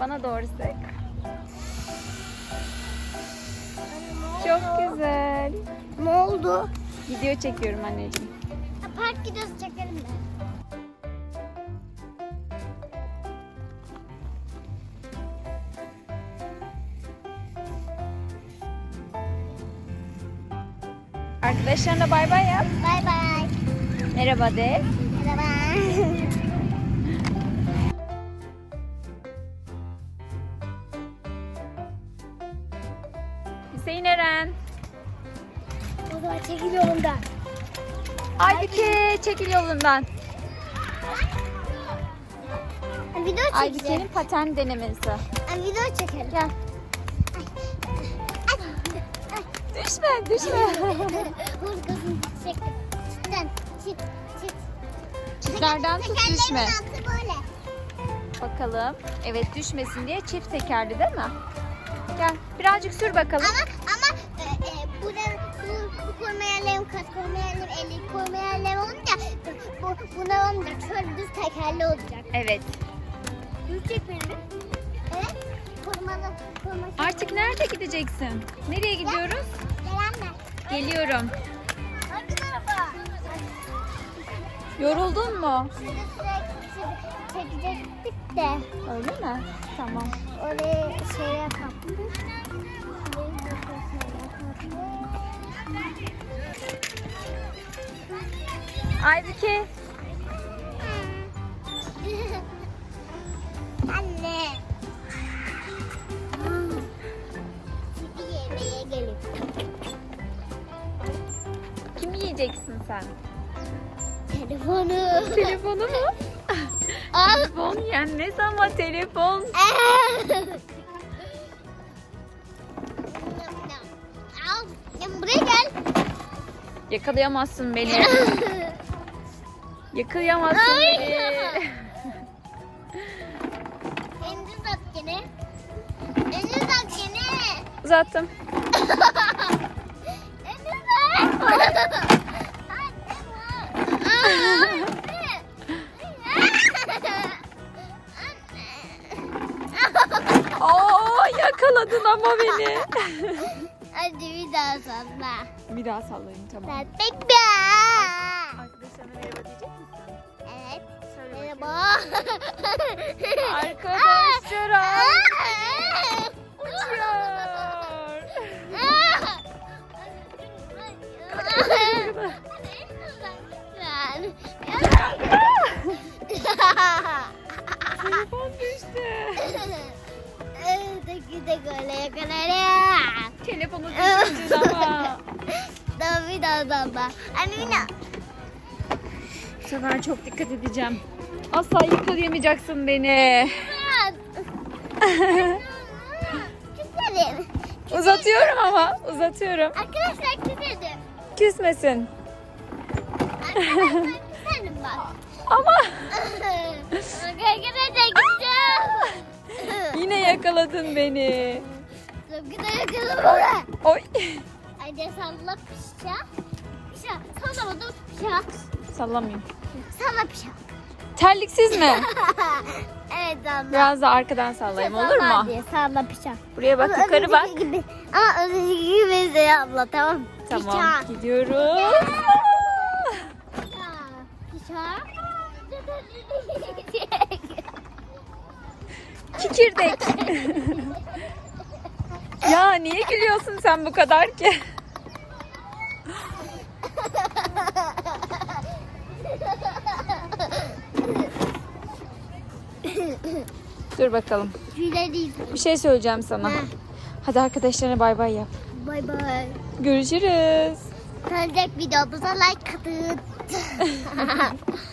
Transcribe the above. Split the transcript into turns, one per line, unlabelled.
Bana doğru sık. Çok güzel.
Ne oldu?
Video çekiyorum anneciğim.
Park videosu çekelim de.
Arkadaşlarına bay bay yap.
Bay bay.
Merhaba de.
Merhaba.
Hüseyin Eren.
o zaman çekil yolundan.
Aybüke çekil yolundan.
Video çekeceğim.
Aybüke'nin paten denemesi.
Ay, Video çekelim. Gel.
Düşme düşme. Çiftlerden tut
Tekerleğimin
düşme.
altı böyle.
Bakalım. Evet düşmesin diye çift tekerli değil mi? Gel birazcık sür bakalım.
Ama ama e, e, bu da bu, bu koruma yerlerim, kat koruma yerlerim, ellik koruma yerlerim olunca bu, bu buna olmayacak. Şöyle düz tekerli olacak.
Evet.
Yüksek bölümü. Korumalı. Koruma
Artık nerede gideceksin? Nereye gidiyoruz?
Gelenler.
Geliyorum.
Hangi tarafa?
Yoruldun mu?
Şurada sürekli çekecektik de.
Öyle mi? Tamam.
Oraya şey yapalım.
Aybüke.
Anne.
Yiyeceksin sen?
Telefonu.
Telefonu mu? Telefon yenmez ama telefon.
Al. Ya buraya gel.
Yakalayamazsın beni. Yakalayamazsın
Ay.
beni.
Elini uzat gene. Elini uzat gene.
Uzattım.
Elini uzat.
Yakaladın ama beni.
Hadi bir daha salla.
Bir daha sallayayım tamam.
Sen bekle.
Arkadaşlarına merhaba diyecek misin?
Evet.
Söyle.
Merhaba.
Arkadaşlar uçuyor. Telefon düştü.
Gide gole yakalar.
Telefonu düşürdün ama.
Bir daha salla. Anne
Bu sefer çok dikkat edeceğim. Asla yakalayamayacaksın beni.
Küserim.
Uzatıyorum ama uzatıyorum.
Arkadaşlar küserim.
Küsmesin.
Arkadaşlar küserim bak.
Ama
Arkadaşlar.
Yine yakaladın beni.
Gide yakaladım.
Oy.
Hadi salla pişa. Pişa. Sallamadım pişa.
Sallamayayım.
Salla pişa.
Terliksiz mi?
evet salla.
Biraz da arkadan sallayayım olur mu?
Diye, salla pişa.
Buraya bak
Ama
yukarı bak.
Gibi. Ama önceki gibi de abla tamam.
Tamam
Pişa.
gidiyoruz.
Pişa.
Kikirdek. ya niye gülüyorsun sen bu kadar ki? Dur bakalım. Bir şey söyleyeceğim sana. Hadi arkadaşlarına bay bay yap.
Bay bay.
Görüşürüz.
Gelecek videomuza like atın.